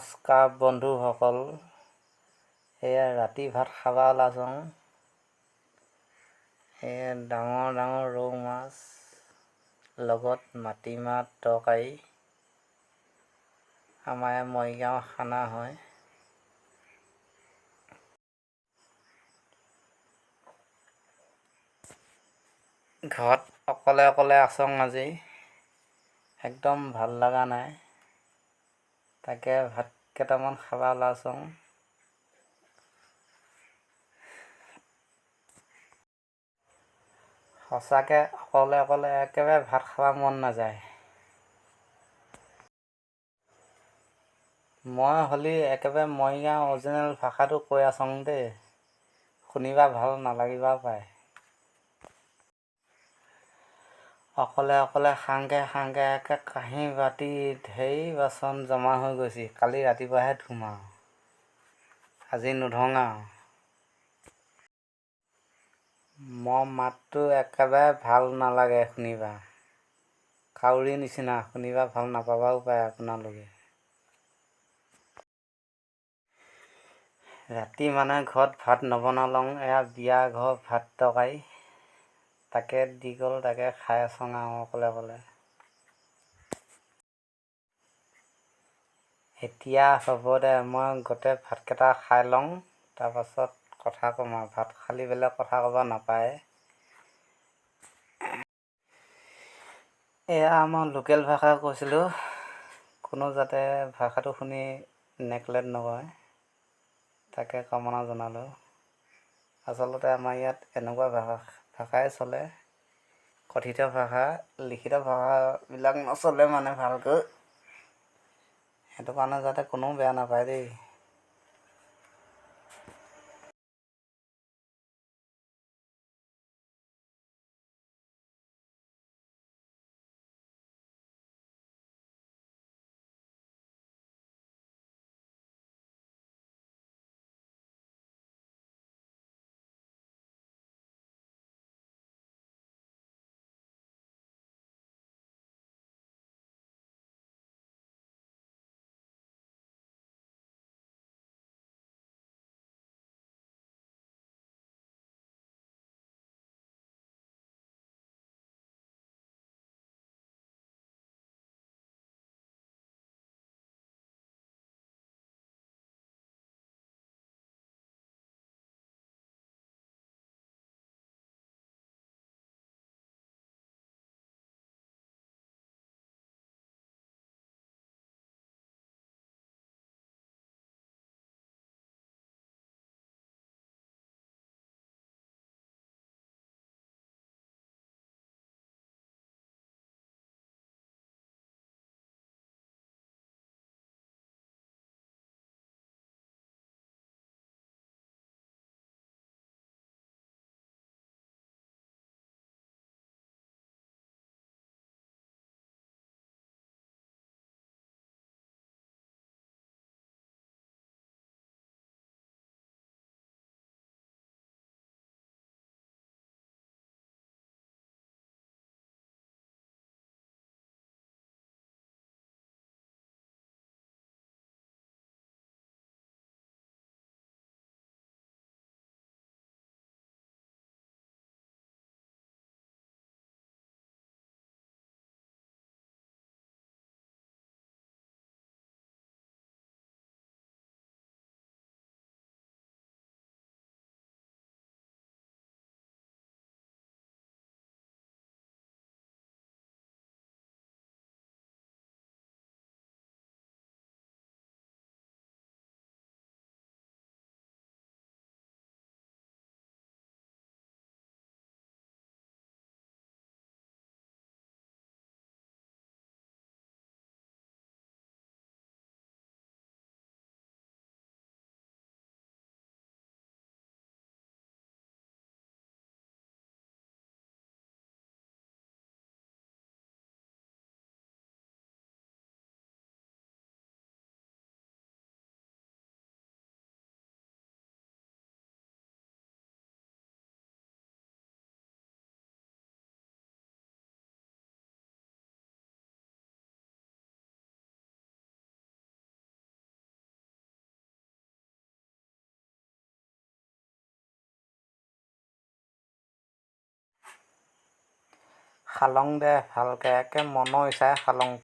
নমস্কাৰ বন্ধুসকল। এয়া ৰাতি ভাত খাব ওলাইছোঁ এয়া ডাঙৰ ডাঙৰ ৰৌ মাছ লগত মাটিমাহ তৰকাৰী। আমাৰ মৰিগাঁও খানা হয়। ঘৰত অকলে অকলে আছোঁ আজি। একদম ভাল লগা নাই। তাকে ভাত কেইটামান খাব ওলাইছোঁ সঁচাকৈ অকলে অকলে একেবাৰে ভাত খাব মন নাযায়। মই হ'লি একেবাৰে মৰিগাঁও অৰিজিনেল ভাষাটো কৈ আছোঁ দেই। শুনিবা ভাল নালাগিবা পাৰে অকলে অকলে খাংকৈ খাংকৈ একে কাঁহী বাতি ঢেৰ বাচন জমা হৈ গৈছে। কালি ৰাতিপুৱাহে ধুম আৰু। আজি নোধোং আৰু। মই মাতটো একেবাৰে ভাল নালাগে শুনিবা। কাউৰী নিচিনা শুনিবা ভাল নাপাবাও পাৰে আপোনালোকে। ৰাতি মানে ঘৰত ভাত নবনালওঁ এয়া বিয়া ঘৰ ভাত তৰকাৰী। তাকে দি গ'ল তাকে খাই আছোঁ আৰু অকলে অকলে। এতিয়া হ'ব দে মই গোটেই ভাতকেইটা খাই লওঁ তাৰপাছত কথা ক'ম আৰু। ভাত খালি বেলেগ কথা ক'ব নাপায়। এয়া মই লোকেল ভাষা কৈছিলোঁ কোনো যাতে ভাষাটো শুনি নেগলেক্ট নকৰে তাকে কামনা জনালোঁ। আচলতে আমাৰ ইয়াত এনেকুৱা ভাষা ভাষাই চলে কথিত ভাষা লিখিত ভাষাবিলাক নচলে মানে ভালকৈ। সেইটো কাৰণে যাতে কোনেও বেয়া নাপায় দেই। খালং দে ভালকৈ একে মনৰ ইচ্ছাৰে খালং